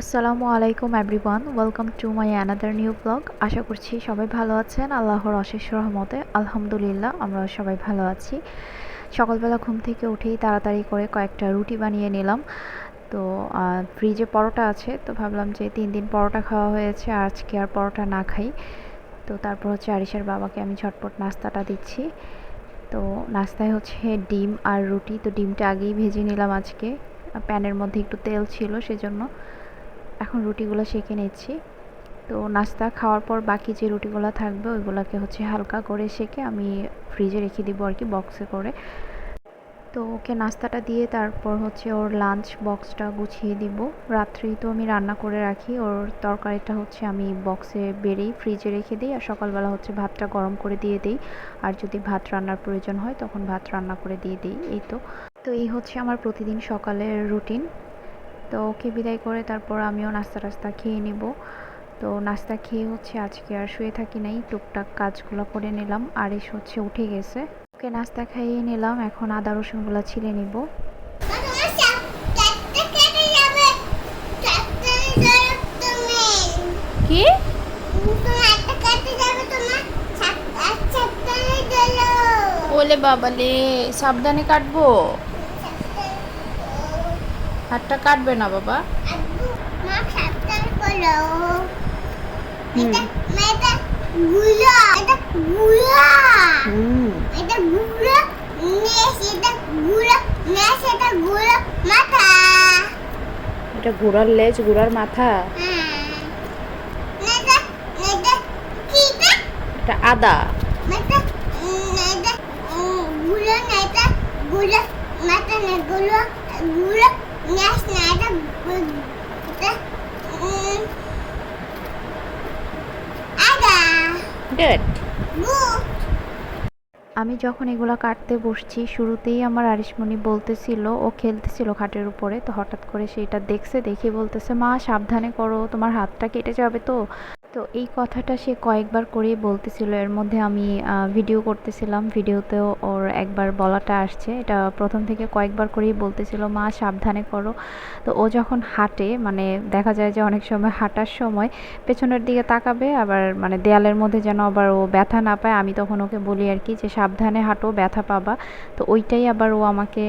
আসসালামু আলাইকুম everyone welcome to my another new blog আশা করছি সবাই ভালো আছেন। আল্লাহর অশেষ রহমতে, আলহামদুলিল্লাহ আমরা সবাই ভালো আছি। সকালবেলা ঘুম থেকে উঠেই তাড়াতাড়ি করে কয়েকটা রুটি বানিয়ে নিলাম। তো ফ্রিজে পরোটা আছে, তো ভাবলাম যে তিন দিন পরোটা খাওয়া হয়েছে আজকে আর পরোটা না খাই। তো তারপর হচ্ছে আরিসের বাবাকে আমি ঝটপট নাস্তাটা দিচ্ছি। তো নাস্তায় হচ্ছে ডিম আর রুটি, তো ডিমটা আগেই ভেজে নিলাম আজকে। প্যানের মধ্যে একটু তেল ছিল সেজন্য। এখন রুটিগুলো সেঁকে নিচ্ছি। তো নাস্তা খাওয়ার পর বাকি যে রুটিগুলো থাকবে, ওইগুলোকে হচ্ছে হালকা করে সেঁকে আমি ফ্রিজে রেখে দিব আর কি বক্সে করে। তো ওকে নাস্তাটা দিয়ে তারপর হচ্ছে ওর লাঞ্চ বক্সটা গুছিয়ে দিব। রাত্রেই তো আমি রান্না করে রাখি, ওর তরকারিটা হচ্ছে আমি বক্সে বেরেই ফ্রিজে রেখে দিই আর সকালবেলা হচ্ছে ভাতটা গরম করে দিয়ে দিই। আর যদি ভাত রান্নার প্রয়োজন হয়, তখন ভাত রান্না করে দিয়ে দিই, এই তো। তো এই হচ্ছে আমার প্রতিদিন সকালের রুটিন তো ওকে বিদায় করে তারপর আমিও নাস্তা টাস্তা খেয়ে নেব। তো নাস্তা খেয়ে হচ্ছে আজকে আর শুয়ে থাকি নাই টুকটাক কাজগুলো করে নিলাম আর এসে হচ্ছে উঠে গেছে। ওকে নাস্তা খাইয়ে নিলাম এখন আদা রসুনগুলো ছিলে নিব। কি? ওলে বাবালে সাবধানে কাটবো? হাতটা কাটবে না বাবা। এটা ঘোড়ার লেজ ঘোড়ার মাথা। এটা আদা। নেতা নেতা গুলো নেতা গুলো মাথা গুলো নেতা আদা আমি যখন এগুলো কাটতে বসছি শুরুতেই আমার আরিশমণি বলতেছিল ও খেলতেছিল খাটের উপরে তো হঠাৎ করে সেটা দেখছে দেখে বলতেছে মা সাবধানে করো তোমার হাতটা কেটে যাবে তো। তো এই কথাটা সে কয়েকবার করেই বলতেছিল। এর মধ্যে আমি ভিডিও করতেছিলাম। ভিডিওতেও ওর একবার বলাটা আসছে। এটা প্রথম থেকে কয়েকবার করেই বলতেছিল, মা, সাবধানে করো। তো ও যখন হাঁটে মানে দেখা যায় যে অনেক সময় হাঁটার সময় পেছনের দিকে তাকাবে, আবার মানে দেয়ালের মধ্যে যেন আবার ও ব্যথা না পায়, আমি তখন ওকে বলি আর কি যে, সাবধানে হাঁটো, ব্যথা পাবা। তো ওইটাই আবার ও আমাকে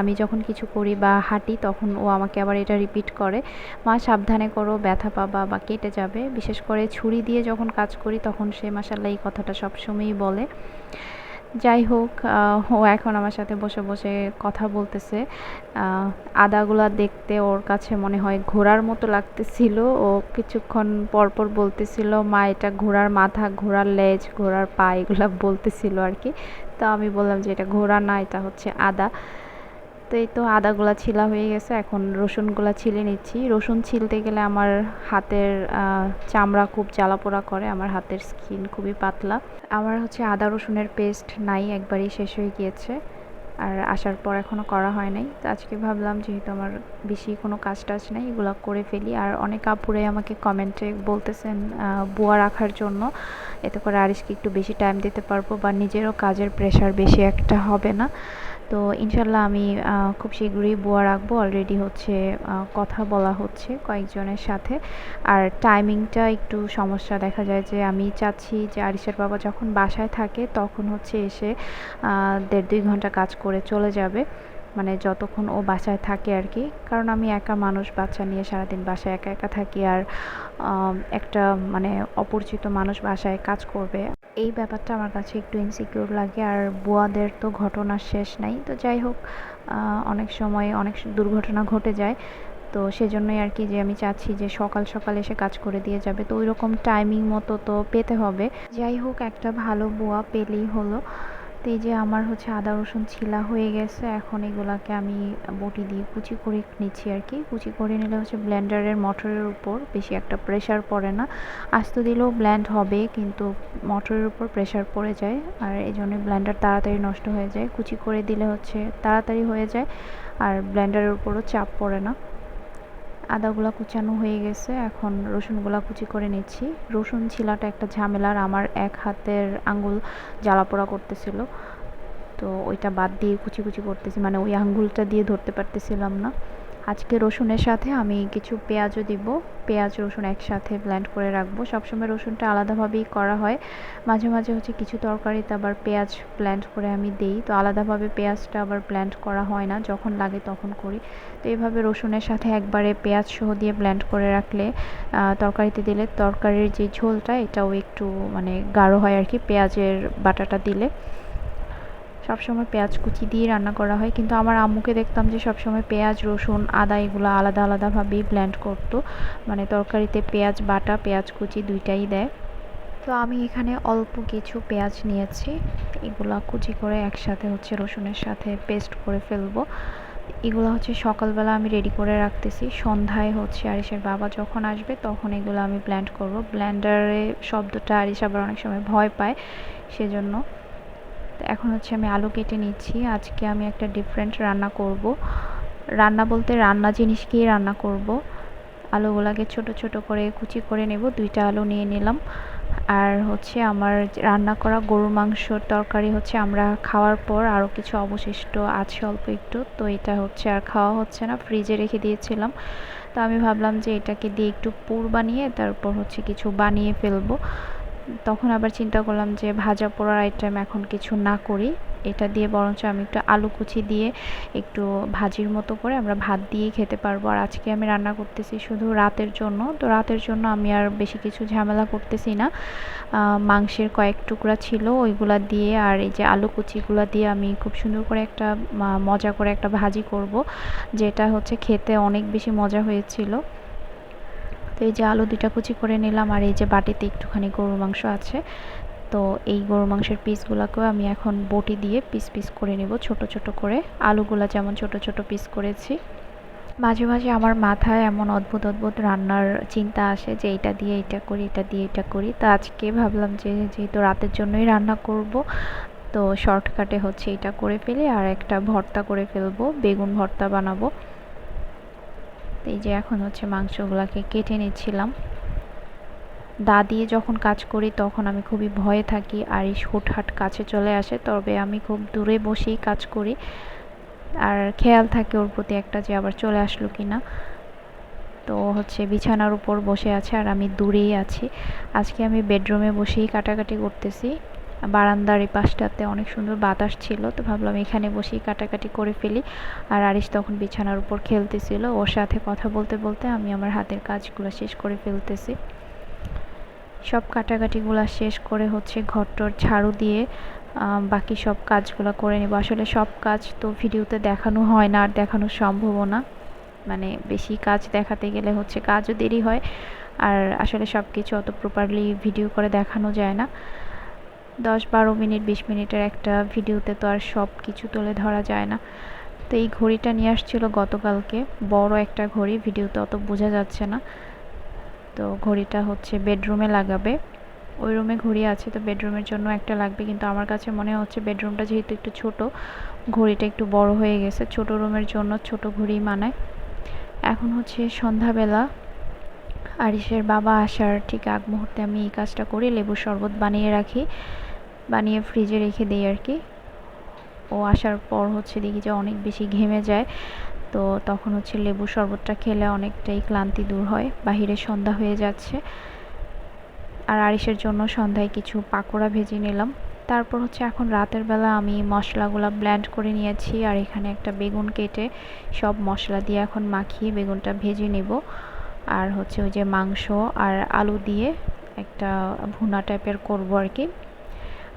আমি যখন কিছু করি বা হাঁটি, তখন ও আমাকে আবার এটা রিপিট করে, মা, সাবধানে করো, ব্যথা পাবা বা কেটে যাবে। বিশেষ করে ছুরি দিয়ে যখন কাজ করি তখন সে মাসাল্লাহ এই কথাটা সবসময়ই বলে। যাই হোক ও এখন আমার সাথে বসে বসে কথা বলতেছে। আদাগুলা দেখতে ওর কাছে মনে হয় ঘোড়ার মতো লাগতেছিল। ও কিছুক্ষণ পরপর পর বলতেছিল, মা, এটা ঘোড়ার মাথা, ঘোড়ার লেজ, ঘোড়ার পা, এগুলা বলতেছিল আর কি। তো আমি বললাম যে, এটা ঘোড়া না, এটা হচ্ছে আদা। তো এই তো আদাগুলা ছিলা হয়ে গেছে, এখন রসুনগুলা ছিলে নিচ্ছি। রসুন ছিলতে গেলে আমার হাতের চামড়া খুব জ্বালা পোড়া করে, আমার হাতের স্কিন খুবই পাতলা। আমার হচ্ছে আদা রসুনের পেস্ট নাই, একবারই শেষ হয়ে গিয়েছে। আর আসার পর এখনও করা হয় নাই। তো আজকে ভাবলাম, যেহেতু আমার বেশি কোনো কাজ টাজ নেই, এগুলো করে ফেলি। আর অনেক আপুরাই আমাকে কমেন্টে বলতেছেন বুয়া রাখার জন্য। এতে করে আরিসকে একটু বেশি টাইম দিতে পারব বা নিজেরও কাজের প্রেশার বেশি একটা হবে না। তো ইনশাল্লাহ আমি খুব শীঘ্রই বোয়া রাখব। অলরেডি হচ্ছে কথা বলা হচ্ছে কয়েকজনের সাথে। আর টাইমিংটা একটু সমস্যা। দেখা যায় যে আমি চাচ্ছি যে আরিসের বাবা যখন বাসায় থাকে, তখন হচ্ছে এসে দেড় দুই ঘণ্টা কাজ করে চলে যাবে। মানে যতক্ষণ ও বাসায় থাকে আর কি। কারণ আমি একা মানুষ, বাচ্চা নিয়ে সারাদিন বাসায় একা একা থাকি। আর একটা মানে অপরিচিত মানুষ বাসায় কাজ করবে। এই ব্যাপারটা আমার কাছে একটু ইনসিকিউর লাগে। আর বুয়াদের তো ঘটনা শেষ নাই। তো যাই হোক অনেক সময় অনেক দুর্ঘটনা ঘটে যায়। তো সেজন্যই আর কি যে আমি চাচ্ছি যে সকাল সকাল এসে কাজ করে দিয়ে যাবে। তো ওই রকম টাইমিং মতো তো পেতে হবে। যাই হোক, একটা ভালো বুয়া পেলেই হলো। তো এই যে আমার হচ্ছে আদা, রসুন ছিলা হয়ে গেছে, এখন এগুলাকে আমি বটি দিয়ে কুচি করে নিচ্ছি আর কি কুচি করে নিলে হচ্ছে ব্লেন্ডারের মোটরের উপর বেশি একটা প্রেশার পড়ে না। আস্ত দিলেও ব্লেন্ড হবে, কিন্তু মোটরের উপর প্রেশার পড়ে যায়। আর এই জন্য ব্লেন্ডার তাড়াতাড়ি নষ্ট হয়ে যায়। কুচি করে দিলে হচ্ছে তাড়াতাড়ি হয়ে যায়, আর ব্লেন্ডারের উপরও চাপ পড়ে না। আদাগুলা কুচানো হয়ে গেছে, এখন রসুনগুলা কুচি করে নিচ্ছি। রসুন ছিলাটা একটা ঝামেলার আমার এক হাতের আঙ্গুল জ্বালা পোড়া করতেছিল। তো ওইটা বাদ দিয়ে কুচি কুচি করতেছি মানে ওই আঙ্গুলটা দিয়ে ধরতে পারতেছিলাম না। আজকে রসুনের সাথে আমি কিছু পেঁয়াজও দিব। পেঁয়াজ, রসুন একসাথে ব্লেন্ড করে রাখব। সবসময় রসুনটা আলাদাভাবেই করা হয়। মাঝে মাঝে হচ্ছে কিছু তরকারিতে আবার পেঁয়াজ ব্লেন্ড করে আমি দিই। তো আলাদাভাবে পেঁয়াজটা আবার ব্লেন্ড করা হয় না। যখন লাগে তখন করি। তো এইভাবে রসুনের সাথে একবারে পেঁয়াজ সহ দিয়ে ব্লেন্ড করে রাখলে তরকারিতে দিলে তরকারির যে ঝোলটা, এটাও একটু মানে গাঢ় হয় আর কি পেঁয়াজের বাটাটা দিলে। সবসময় পেঁয়াজ কুচি দিয়ে রান্না করা হয়। কিন্তু আমার আম্মুকে দেখতাম যে সবসময় পেঁয়াজ, রসুন, আদা এগুলো আলাদা আলাদাভাবেই ব্লেন্ড করতো। মানে তরকারিতে পেঁয়াজ বাটা, পেঁয়াজ কুচি দুইটাই দেয়। তো আমি এখানে অল্প কিছু পেঁয়াজ নিয়েছি। এগুলা কুচি করে একসাথে হচ্ছে রসুনের সাথে পেস্ট করে ফেলব। এগুলো হচ্ছে সকালবেলা আমি রেডি করে রাখতেছি। সন্ধ্যায় হচ্ছে আরিসের বাবা যখন আসবে তখন এগুলো আমি ব্লেন্ড করব। ব্ল্যান্ডারে শব্দটা আরিস আবার অনেক সময় ভয় পায়, সেজন্য এখন হচ্ছে আমি আলু কেটে নিচ্ছি। আজকে আমি একটা ডিফারেন্ট রান্না করব। রান্না বলতে রান্না জিনিসকেই রান্না করব? আলুগুলাকে ছোট ছোট করে কুচি করে নেব। দুইটা আলু নিয়ে নিলাম। আর হচ্ছে আমার রান্না করা গরুর মাংসর তরকারি হচ্ছে আমরা খাওয়ার পর আরও কিছু অবশিষ্ট আছে অল্প একটু। তো এটা হচ্ছে আর খাওয়া হচ্ছে না ফ্রিজে রেখে দিয়েছিলাম। তো আমি ভাবলাম যে এটাকে দিয়ে একটু পুর বানিয়ে তারপর হচ্ছে কিছু বানিয়ে ফেলব। তখন আবার চিন্তা করলাম যে ভাজা পোড়ার আইটেম এখন কিছু না করি। এটা দিয়ে বরঞ্চ আমি একটু আলু কুচি দিয়ে একটু ভাজির মতো করে আমরা ভাত দিয়েই খেতে পারব। আর আজকে আমি রান্না করতেছি শুধু রাতের জন্য। তো রাতের জন্য আমি আর বেশি কিছু ঝামেলা করতেছি না। মাংসের কয়েক টুকরা ছিল, ওইগুলা দিয়ে আর এই যে আলু কুচিগুলো দিয়ে আমি খুব সুন্দর করে একটা মজা করে একটা ভাজি করব, যেটা হচ্ছে খেতে অনেক বেশি মজা হয়েছিল। তো এই যে আলু দুইটা কুচি করে নিলাম, আর এই যে বাটিতে একটুখানি গরুর মাংস আছে, তো এই গরুর মাংসের পিসগুলোকেও আমি এখন বটি দিয়ে পিস পিস করে নেব ছোট ছোট করে। আলুগুলো যেমন ছোট ছোট পিস করেছি। মাঝে মাঝে আমার মাথায় এমন অদ্ভুত অদ্ভুত রান্নার চিন্তা আসে যে এটা দিয়ে এটা করি, এটা দিয়ে এটা করি। তো আজকে ভাবলাম যে যেহেতু রাতের জন্যই রান্না করব, তো শর্টকাটে হচ্ছে এটা করে ফেলি, আর একটা ভর্তা করে ফেলব, বেগুন ভর্তা বানাবো। তো এই যে এখন হচ্ছে মাংসগুলোকে কেটে নিচ্ছিলাম। দা দিয়ে যখন কাজ করি তখন আমি খুবই ভয়ে থাকি, আর এই হুটহাট কাছে চলে আসে, তবে আমি খুব দূরে বসেই কাজ করি। আর খেয়াল থাকে ওর প্রতি একটা যে আবার চলে আসলো কি না তো হচ্ছে বিছানার উপর বসে আছে আর আমি দূরেই আছি। আজকে আমি বেডরুমে বসেই কাটাকাটি করতেছি। বারান্দার এই পাশটাতে অনেক সুন্দর বাতাস ছিল, তো ভাবলাম এখানে বসেই কাটাকাটি করে ফেলি। আর আরিশ তখন বিছানার উপর খেলতেছিল, ওর সাথে কথা বলতে বলতে আমি আমার হাতের কাজগুলো শেষ করে ফেলতেছি। সব কাটাকাটিগুলো শেষ করে হচ্ছে ঘরটর ঝাড়ু দিয়ে বাকি সব কাজগুলো করে নেব। আসলে সব কাজ তো ভিডিওতে দেখানো হয় না, আর দেখানো সম্ভবও না। মানে বেশি কাজ দেখাতে গেলে হচ্ছে কাজও দেরি হয়। আর আসলে সব কিছু অত প্রপারলি ভিডিও করে দেখানো যায় না। দশ বারো মিনিট, বিশ মিনিটের একটা ভিডিওতে তো আর সব কিছু তুলে ধরা যায় না। তো এই ঘড়িটা নিয়ে আসছিল গতকালকে, বড় একটা ঘড়ি, ভিডিওতে অত বোঝা যাচ্ছে না। তো ঘড়িটা হচ্ছে বেডরুমে লাগাবে। ওই রুমে ঘড়ি আছে, তো বেডরুমের জন্য একটা লাগবে, কিন্তু আমার কাছে মনে হচ্ছে বেডরুমটা যেহেতু একটু ছোট, ঘড়িটা একটু বড় হয়ে গেছে। ছোট রুমের জন্য ছোট ঘড়ি মানায়। এখন হচ্ছে সন্ধ্যাবেলা। আরিসের বাবা আসার ঠিক আগ মুহূর্তে আমি এই কাজটা করি, লেবুর শরবত বানিয়ে রাখি। বানিয়ে ফ্রিজে রেখে দিই আর কি। ও আসার পর হচ্ছে দেখি যে অনেক বেশি ঘেমে যায়। তো তখন হচ্ছে লেবু শরবতটা খেলে অনেকটাই ক্লান্তি দূর হয়। বাহিরে সন্ধ্যা হয়ে যাচ্ছে। আর আরিসের জন্য সন্ধ্যায় কিছু পাকোড়া ভেজে নিলাম। তারপর হচ্ছে এখন রাতের বেলা আমি মশলাগুলো ব্ল্যান্ড করে নিয়েছি। আর এখানে একটা বেগুন কেটে সব মশলা দিয়ে এখন মাখিয়ে বেগুনটা ভেজে নেব। আর হচ্ছে ওই যে মাংস আর আলু দিয়ে একটা ভুনা টাইপের করব আর কি।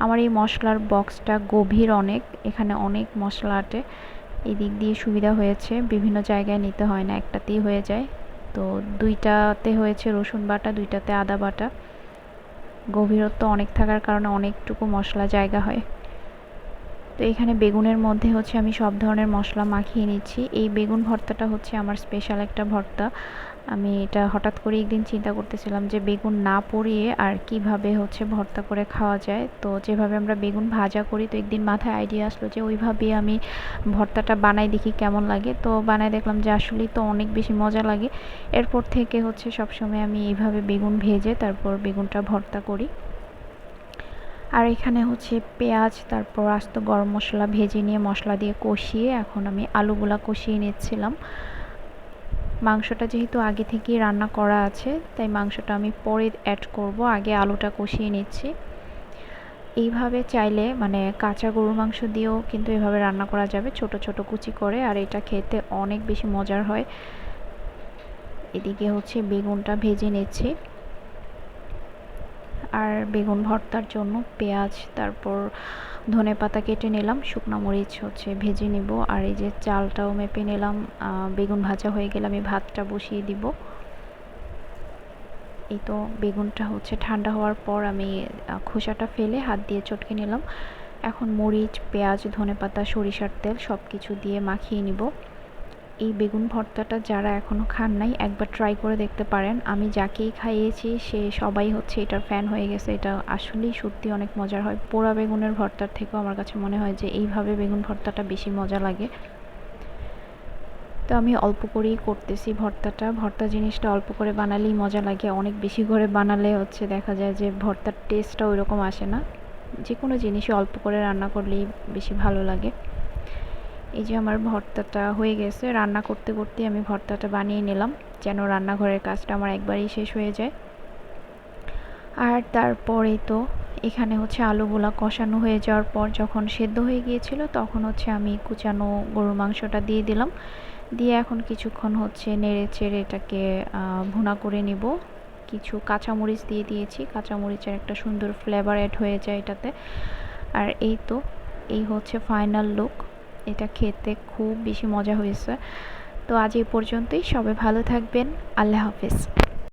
আমার এই মশলার বক্সটা গভীর অনেক, এখানে অনেক মশলা আটে এই দিক দিয়ে সুবিধা হয়েছে, বিভিন্ন জায়গায় নিতে হয় না, একটাতেই হয়ে যায়। তো দুইটাতে হয়েছে রসুন বাটা, দুইটাতে আদা বাটা। গভীরত্ব অনেক থাকার কারণে অনেকটুকু মশলা জায়গা হয়। তো এখানে বেগুনের মধ্যে হচ্ছে আমি সব ধরনের মশলা মাখিয়ে নিচ্ছি। এই বেগুন ভর্তাটা হচ্ছে আমার স্পেশাল একটা ভর্তা। আমি এটা হঠাৎ করে একদিন চিন্তা করতেছিলাম যে বেগুন না পুড়িয়ে আর কীভাবে হচ্ছে ভর্তা করে খাওয়া যায়। তো যেভাবে আমরা বেগুন ভাজা করি, তো একদিন মাথায় আইডিয়া আসলো যে ওইভাবেই আমি ভর্তাটা বানাই দেখি কেমন লাগে। তো বানাই দেখলাম যে আসলেই তো অনেক বেশি মজা লাগে। এরপর থেকে হচ্ছে সবসময় আমি এইভাবে বেগুন ভেজে তারপর বেগুনটা ভর্তা করি। আর এখানে হচ্ছে পেঁয়াজ, তারপর আস্ত গরম মশলা ভেজে নিয়ে মশলা দিয়ে কষিয়ে এখন আমি আলুগুলা কষিয়ে নিচ্ছিলাম। মাংসটা যেহেতু আগে থেকেই রান্না করা আছে, তাই মাংসটা আমি পরে অ্যাড করব। আগে আলুটা কষিয়ে নিচ্ছি। এইভাবে চাইলে মানে কাঁচা গরুর মাংস দিয়েও কিন্তু এভাবে রান্না করা যাবে, ছোট ছোট কুচি করে, আর এটা খেতে অনেক বেশি মজার হয়। এদিকে হচ্ছে বেগুনটা ভেজে নিচ্ছি। আর বেগুন ভর্তার জন্য পেঁয়াজ, তারপর ধনে পাতা কেটে নিলাম, শুকনো মরিচ হচ্ছে ভেজে নিব, আর এই যে চালটাও মেপে নিলাম বেগুন ভাজা হয়ে গেলে আমি ভাতটা বসিয়ে দিব। এই তো বেগুনটা হচ্ছে ঠান্ডা হওয়ার পর আমি খোসাটা ফেলে হাত দিয়ে চটকে নিলাম। এখন মরিচ, পেঁয়াজ, ধনে পাতা, সরিষার তেল সব কিছু দিয়ে মাখিয়ে নিব। এই বেগুন ভর্তাটা যারা এখনও খান নাই, একবার ট্রাই করে দেখতে পারেন। আমি যাকেই খাইয়েছি, সে সবাই হচ্ছে এটার ফ্যান হয়ে গেছে। এটা আসলেই সত্যি অনেক মজার হয়। পোড়া বেগুনের ভর্তার থেকেও আমার কাছে মনে হয় যে, এইভাবে বেগুন ভর্তাটা বেশি মজা লাগে। তো আমি অল্প করেই করতেছি ভর্তাটা। ভর্তা জিনিসটা অল্প করে বানালেই মজা লাগে। অনেক বেশি করে বানালে হচ্ছে দেখা যায় যে, ভর্তার টেস্টটা ওই রকম আসে না। যে কোনো জিনিসই অল্প করে রান্না করলেই বেশি ভালো লাগে। এই যে আমার ভর্তাটা হয়ে গেছে, রান্না করতে করতে আমি ভর্তাটা বানিয়ে নিলাম, যেন রান্নাঘরের কাজটা আমার একবারেই শেষ হয়ে যায়। আর তারপরে তো এখানে হচ্ছে আলুগুলা কষানো হয়ে যাওয়ার পর যখন সেদ্ধ হয়ে গিয়েছিল, তখন হচ্ছে আমি কুচানো গরুর মাংসটা দিয়ে দিলাম। দিয়ে এখন কিছুক্ষণ হচ্ছে নেড়ে চেড়ে এটাকে ভুনা করে নিব। কিছু কাঁচামরিচ দিয়ে দিয়েছি, কাঁচামরিচের একটা সুন্দর ফ্লেভার অ্যাড হয়ে যায় এটাতে। আর এই তো, এই হচ্ছে ফাইনাল লুক এটা খেতে খুব বেশি মজা হয়েছে। তো আজ এই পর্যন্তই। সবাই ভালো থাকবেন। আল্লাহ হাফিজ।